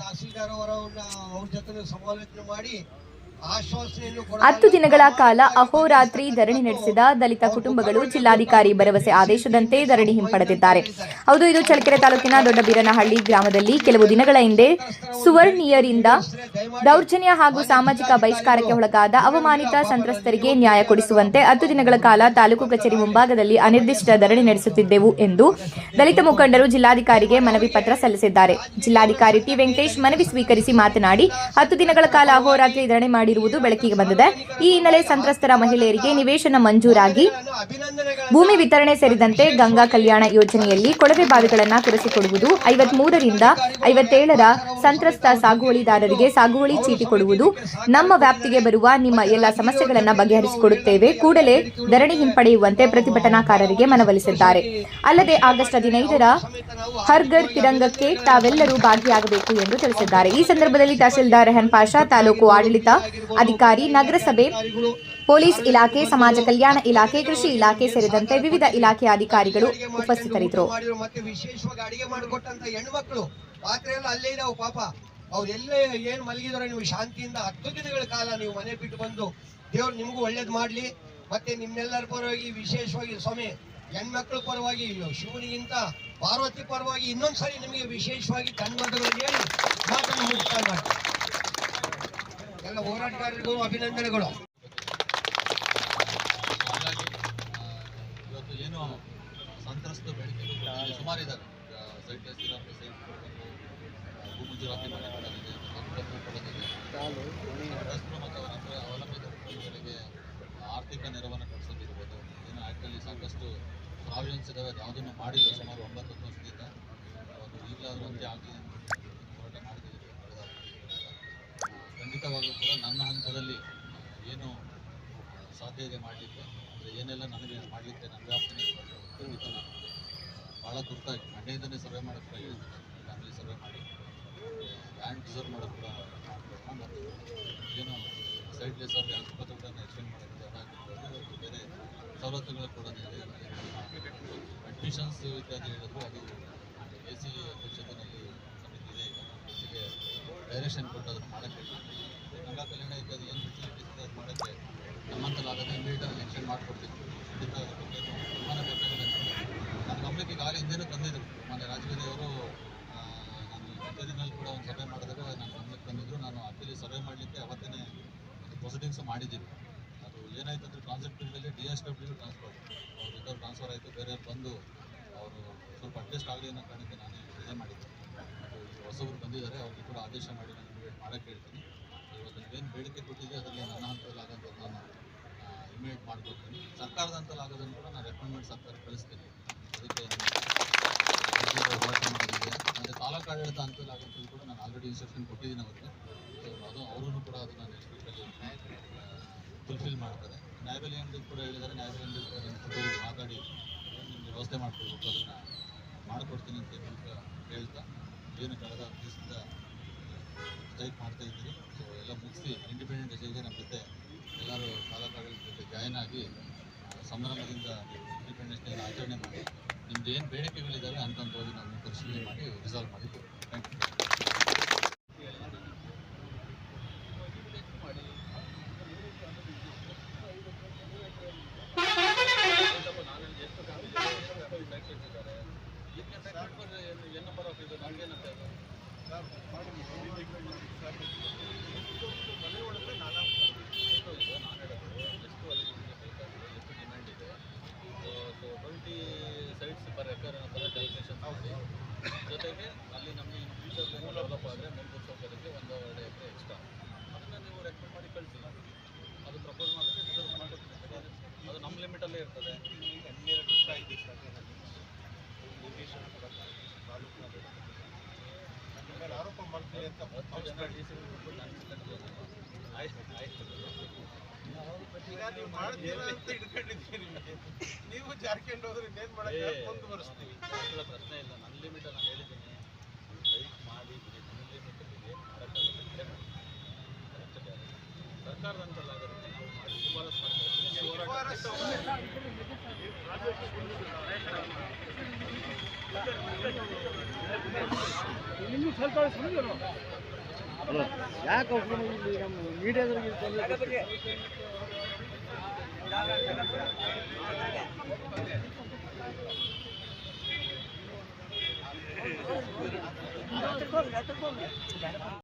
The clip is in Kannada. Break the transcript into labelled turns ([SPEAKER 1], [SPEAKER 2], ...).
[SPEAKER 1] ತಹಸೀಲ್ದಾರ್ ಅವರನ್ನ ಅವ್ರ ಜೊತೆ ಸಮಾಲೋಚನೆ ಮಾಡಿ
[SPEAKER 2] ಹತ್ತು ದಿನಗಳ ಕಾಲ ಅಹೋರಾತ್ರಿ ಧರಣಿ ನಡೆಸಿದ ದಲಿತ ಕುಟುಂಬಗಳು ಜಿಲ್ಲಾಧಿಕಾರಿ ಭರವಸೆ ಆದೇಶದಂತೆ ಧರಣಿ ಹಿಂಪಡೆದಿದ್ದಾರೆ. ಹೌದು, ಇದು ಚಳ್ಳಕೆರೆ ತಾಲೂಕಿನ ದೊಡ್ಡಬೀರನಹಳ್ಳಿ ಗ್ರಾಮದಲ್ಲಿ ಕೆಲವು ದಿನಗಳ ಹಿಂದೆ ಸುವರ್ಣೀಯರಿಂದ ದೌರ್ಜನ್ಯ ಹಾಗೂ ಸಾಮಾಜಿಕ ಬಹಿಷ್ಕಾರಕ್ಕೆ ಒಳಗಾದ ಅವಮಾನಿತ ಸಂತ್ರಸ್ತರಿಗೆ ನ್ಯಾಯ ಕೊಡಿಸುವಂತೆ ಹತ್ತು ದಿನಗಳ ಕಾಲ ತಾಲೂಕು ಕಚೇರಿ ಮುಂಭಾಗದಲ್ಲಿ ಅನಿರ್ದಿಷ್ಟ ಧರಣಿ ನಡೆಸುತ್ತಿದ್ದೆವು ಎಂದು ದಲಿತ ಮುಖಂಡರು ಜಿಲ್ಲಾಧಿಕಾರಿಗೆ ಮನವಿ ಪತ್ರ ಸಲ್ಲಿಸಿದ್ದಾರೆ. ಜಿಲ್ಲಾಧಿಕಾರಿ ಟಿ ವೆಂಕಟೇಶ್ ಮನವಿ ಸ್ವೀಕರಿಸಿ ಮಾತನಾಡಿ, ಹತ್ತು ದಿನಗಳ ಕಾಲ ಅಹೋರಾತ್ರಿ ಧರಣಿ ಮಾಡಿರುವುದು ಬೆಳಕಿಗೆ ಬಂದಿದೆ. ಈ ಹಿನ್ನೆಲೆ ಸಂತ್ರಸ್ತರ ಮಹಿಳೆಯರಿಗೆ ನಿವೇಶನ ಮಂಜೂರಾಗಿ. ಭೂಮಿ ವಿತರಣೆ ಸೇರಿದಂತೆ ಗಂಗಾ ಕಲ್ಯಾಣ ಯೋಜನೆಯಲ್ಲಿ ಕೊಳವೆ ಬಾವಿಗಳನ್ನು ಕೊರೆಸಿಕೊಡುವುದು, ಐವತ್ಮೂರರಿಂದ ಐವತ್ತೇಳರ ಸಂತ್ರಸ್ತ ಸಾಗುವಳಿದಾರರಿಗೆ ಸಾಗುವಳಿ ಚೀಟಿ ಕೊಡುವುದು, ನಮ್ಮ ವ್ಯಾಪ್ತಿಗೆ ಬರುವ ನಿಮ್ಮ ಎಲ್ಲ ಸಮಸ್ಯೆಗಳನ್ನು ಬಗೆಹರಿಸಿಕೊಡುತ್ತೇವೆ. ಕೂಡಲೇ ಧರಣಿ ಹಿಂಪಡೆಯುವಂತೆ ಪ್ರತಿಭಟನಾಕಾರರಿಗೆ ಮನವೊಲಿಸಿದ್ದಾರೆ. ಅಲ್ಲದೆ ಆಗಸ್ಟ್ ಹದಿನೈದರ ಹರ್ಗರ್ ತಿರಂಗಕ್ಕೆ ತಾವೆಲ್ಲರೂ ಭಾಗಿಯಾಗಬೇಕು ಎಂದು ತಿಳಿಸಿದ್ದಾರೆ. ಈ ಸಂದರ್ಭದಲ್ಲಿ ತಹಸೀಲ್ದಾರ್ ರೆಹನ್ ಪಾಷಾ, ತಾಲೂಕು ಆಡಳಿತ ಅಧಿಕಾರಿ ನಗರಸಭೆ ಪೊಲೀಸ್ ಇಲಾಖೆ ಸಮಾಜ ಕಲ್ಯಾಣ ಇಲಾಖೆ ಕೃಷಿ ಇಲಾಖೆ ಸೇರಿದಂತೆ ವಿವಿಧ ಇಲಾಖೆಯ ಅಧಿಕಾರಿಗಳು ಉಪಸ್ಥಿತರಿದ್ದರು.
[SPEAKER 1] ಅಲ್ಲೇ ಇದಾವೆ ಪಾಪ. ಅವ್ರೆಲ್ಲೇ ಏನು ಮಲಗಿದಾರೆ ನೀವು ಶಾಂತಿಯಿಂದ ಹತ್ತು ದಿನಗಳ ಕಾಲ ನೀವು ಮನೆ ಬಿಟ್ಟು ಬಂದು ದೇವ್ರು ನಿಮಗೂ ಒಳ್ಳೇದು ಮಾಡ್ಲಿ. ಮತ್ತೆ ನಿಮ್ಮೆಲ್ಲರ ಪರವಾಗಿ ವಿಶೇಷವಾಗಿ ಸ್ವಾಮಿ ಹೆಣ್ಮಕ್ಳ ಪರವಾಗಿ ಶಿವನಿಗಿಂತ ಪಾರ್ವತಿ ಪರವಾಗಿ ಇನ್ನೊಂದ್ಸರಿ ನಿಮಗೆ ವಿಶೇಷವಾಗಿ ಧನ್ಯವಾದಗಳು ಹೇಳಿ ಮಾತನ್ನು ಮುಕ್ತಾಯ ಮಾಡಿ ಎಲ್ಲ ಹೋರಾಟಗಾರರಿಗೂ ಅಭಿನಂದನೆಗಳು.
[SPEAKER 3] ಇವತ್ತು ಏನು ಸಂತ್ರಸ್ತ ಇಲ್ಲಿ ಸುಮಾರು ಇದ್ದಾರೆ ಸೈಟ್ ಸೈಟ್ ಅವಲಂಬಿತ ಆರ್ಥಿಕ ನೆರವನ್ನು ಕೊಡಿಸೋದಿರ್ಬೋದು. ಏನು ಆ್ಯಕ್ಟಲ್ಲಿ ಸಾಕಷ್ಟು ಪ್ರಾವಿಷನ್ಸ್ ಇದ್ದಾವೆ ಯಾವುದನ್ನು ಮಾಡಿಲ್ಲ ಸುಮಾರು ಒಂಬತ್ತು ವರ್ಷದಿಂದ. ಈಗಲಾದರೂ ಅಂತೆ ಹೋರಾಟ ಖಂಡಿತವಾಗ್ಲೂ ಕೂಡ ನನ್ನ ಹಂತದಲ್ಲಿ ಏನು ಸಾಧ್ಯ ಇದೆ ಮಾಡಲಿಕ್ಕೆ ಅಂದರೆ ಏನೆಲ್ಲ ನನಗೆ ಮಾಡಲಿಕ್ಕೆ ನನ್ನ ವ್ಯಾಪ್ತಿನೇ ಖಂಡಿತ ನಾನು ಭಾಳ ತುರ್ತಾಗಿ ಮಂಡ್ಯದಲ್ಲಿ ಸರ್ವೆ ಮಾಡೋಕ್ಕೆ ಕೂಡ ಹೇಳಿದ್ದೀನಿ ಫ್ಯಾಮಿಲಿ ಸರ್ವೆ ಮಾಡಿ ಲ್ಯಾಂಡ್ ರಿಸರ್ವ್ ಮಾಡೋಕ್ಕೆ ಕೂಡ ಏನು ಸೈಡ್ಲೆಸ್ ಅವ್ರಿಗೆ ಆಸ್ಪತ್ರೆಗಳನ್ನು ಎಕ್ಸ್ಟೆಂಡ್ ಮಾಡೋದು ಅದಾಗಿರ್ಬೋದು ಬೇರೆ ಸವಲತ್ತುಗಳು ಕೂಡ ಅಡ್ಮಿಷನ್ಸ್ ಇತ್ಯಾದಿ ಹೇಳಿದ್ರು, ಅದು ಎ ಸಿ ಅಧ್ಯಕ್ಷತೆಯಲ್ಲಿ ಸಮಿತಿ ಇದೆ. ಈಗ ಡೈರೆಕ್ಷನ್ ಕೊಟ್ಟು ಅದನ್ನು ಮಾಡೋಕ್ಕೆ ಗಂಗಾ ಕಲ್ಯಾಣ ಇತ್ಯಾದಿ ಏನು ಫೆಸಿಲಿಟೀಸ್ ಅದು ಮಾಡೋಕ್ಕೆ ನಮ್ಮಂತಲಾಗದೆ ಇಮಿಡಿಯೇಟಾಗಿ ಎಕ್ಸ್ಟೆಂಡ್ ಮಾಡಿಕೊಡ್ತೀವಿ. ಖಂಡಿತ ತುಂಬಾ ಬೇಕಾಗಿದೆ ನನ್ನ ಗಮನಕ್ಕೆ ಈಗ ಹಿಂದೆನೂ ತಂದಿದ್ರು. ಮಾನ್ಯ ರಾಜಕೀಯ ಅವರು ನಾನು ಕಚೇರಿನಲ್ಲಿ ಕೂಡ ಒಂದು ಸರ್ವೆ ಮಾಡಿದಾಗ ನನ್ನ ಗಮನಕ್ಕೆ ತಂದಿದ್ರು ನಾನು ಆಕ್ಚುಲಿ ಸರ್ವೆ ಮಾಡಲಿಕ್ಕೆ ಅವತ್ತೇ ಪ್ರೊಸೀಡಿಂಗ್ಸ್ ಮಾಡಿದ್ದೀವಿ ಅದು ಏನಾಯ್ತು ಅಂದರೆ ಟ್ರಾನ್ಸಿಟ್ ಪೀರಿಯಡಲ್ಲಿ ಡಿ ಎಸ್ ಡಬ್ಲ್ಯೂ ಟ್ರಾನ್ಸ್ಫರ್ ಅವ್ರು ಇದ್ದವ್ರು ಟ್ರಾನ್ಸ್ಫರ್ ಆಯಿತು. ಬೇರೆಯವ್ರು ಬಂದು ಅವರು ಸ್ವಲ್ಪ ಅಡ್ಜಸ್ಟ್ ಆಗಲಿ ಅನ್ನೋ ಕಾರಣಕ್ಕೆ ನಾನು ಇದೇ ಮಾಡಿದ್ದೆ. ಹೊಸಬ್ರು ಬಂದಿದ್ದಾರೆ. ಅವ್ರಿಗೆ ಕೂಡ ಆದೇಶ ಮಾಡಿ ನಾನು ಮಾಡೋಕ್ಕೆ ಹೇಳ್ತೀನಿ ಇವತ್ತು ನೀವೇನು ಬೇಡಿಕೆ ಕೊಟ್ಟಿದೆ ಅದರಲ್ಲಿ ನನ್ನ ಹಂತದಲ್ಲಿ ಆಗೋಂಥದ್ದು ನಾನು ಇಮಿಡಿಯೇಟ್ ಮಾಡಿಕೊಡ್ತೀನಿ ಸರ್ಕಾರದ ಹಂತದಲ್ಲಿ ಆಗೋದನ್ನು ಕೂಡ ನಾನು ರೆಕಮೆಂಡ್ ಸರ್ಕಾರ ಕಳಿಸ್ತೀನಿ ಅದಕ್ಕೆ ನಮ್ಮ ಹೋರಾಟ ಮಾಡೋದಿದೆ ಮತ್ತು ತಾಲೂಕು ಅನುಕೂಲ ಆಗುತ್ತೆ ಕೂಡ ನಾನು ಆಲ್ರೆಡಿ ಇನ್ಸ್ಟ್ರಕ್ಷನ್ ಕೊಟ್ಟಿದ್ದೀನಿ ಅವರಿಗೆ. ಅದು ಅವರು ಕೂಡ ಅದನ್ನು ನೆಕ್ಸ್ಟ್ ಫುಲ್ಫಿಲ್ ಮಾಡ್ತಾರೆ. ಅಂತ ಕೂಡ ಹೇಳಿದ್ದಾರೆ ಜೊತೆ ಮಾತಾಡಿ. ನಿಮಗೆ ವ್ಯವಸ್ಥೆ ಮಾಡಿಕೊಡ್ಬೇಕು, ಅದನ್ನು ಮಾಡಿಕೊಡ್ತೀನಿ ಅಂತ ಮೂಲಕ ಹೇಳ್ತಾ, ಏನು ಕಳೆದ ದಿವಸದಿಂದ ಸ್ಟ್ರೈಕ್ ಮಾಡ್ತಾ ಇದ್ದೀವಿ ಸೊ ಎಲ್ಲ ಮುಗಿಸಿ ಇಂಡಿಪೆಂಡೆಂಟ್ ಡೇಗೆ ನಮ್ಮ ಜೊತೆ ಎಲ್ಲರೂ ತಾಲೂಕಾಡಳಿತ ಜೊತೆ ಜಾಯ್ನ್ ಆಗಿ ಸಂಭ್ರಮದಿಂದ ಇಂಡಿಪೆಂಡೆನ್ಸ್ ಡೇ ಆಚರಣೆ ಮಾಡಿ, ನಿಮ್ದು ಏನು ಬೇಡಿಕೆಗಳಿದ್ದಾವೆ ಹೋಗಿ ನಾವು ಪರಿಶೀಲನೆ ಮಾಡಿ ರಿಸಾಲ್ವ್ ಮಾಡಿ thank you twenty sites per acre ಅನ್ನೋ ಥರ ಕ್ಯಾಲ್ಕುಲೇಷನ್ ಮಾಡಿ ಜೊತೆಗೆ ಅಲ್ಲಿ ನಮಗೆ ಇನ್ ಫ್ಯೂಚರ್ ಏನು ಡೆವಲಪ್ ಆದರೆ ಮೂಲಭೂತ ಸೌಕರ್ಯಕ್ಕೆ ಒಂದು ಎರಡು ಎಕರೆ ಎಕ್ಸ್ಟ್ರಾ ಅದನ್ನು ನೀವು ರೆಕಮೆಂಡ್ ಮಾಡಿ ಕಳಿಸಿ ಅದು ಪ್ರಪೋಸ್ ಮಾಡಿದ್ರೆ ರಿಸರ್ವ್ ಮಾಡಿಕೊಡ್ತೀನಿ ಅದು ನಮ್ಮ ಲಿಮಿಟಲ್ಲೇ ಇರ್ತದೆ ಹನ್ನೆರಡು ವರ್ಷ ಆಯ್ತು ಆರೋಪ ಮಾಡ್ತೀವಿ ಅಂತ ಹತ್ತು ಜನ ಡಿ ಸಿ ಆಯ್ತು ಆಯ್ತು
[SPEAKER 4] ಈಗ ನೀವು ಅಂತ ನೀವು ಜಾರ್ಕೊಂಡು ಹೋದ್ರೆ ಇನ್ನೇನ್ ಮಾಡಕ್ಕೆ
[SPEAKER 3] ಅದರ ಪ್ರಶ್ನೆ ಇಲ್ಲ ನನ್ನ ಲಿಮಿಟ್ ನಾನು ಹೇಳಿದ್ದೀನಿ ಲೈಕ್ ಮಾಡಿ ಬಿಡಿ. ನನ್ನ ಲಿಮಿಟ್ ಇದೆ ಮಾಡೋಕ್ಕಾಗುತ್ತೆ ಸರ್ಕಾರದ ಅಂತಲ್ಲ ಆಗುತ್ತೆ ನಾವು ಮಾಡಿ ಶಿಫಾರಸ್ ಮಾಡ್ತೀವಿ ನೀವು ಹೋರಾಟ
[SPEAKER 5] ಯಾಕೆ ನಮ್ಮ ಮೀಡಿಯಾದವ್ರಿಗೆ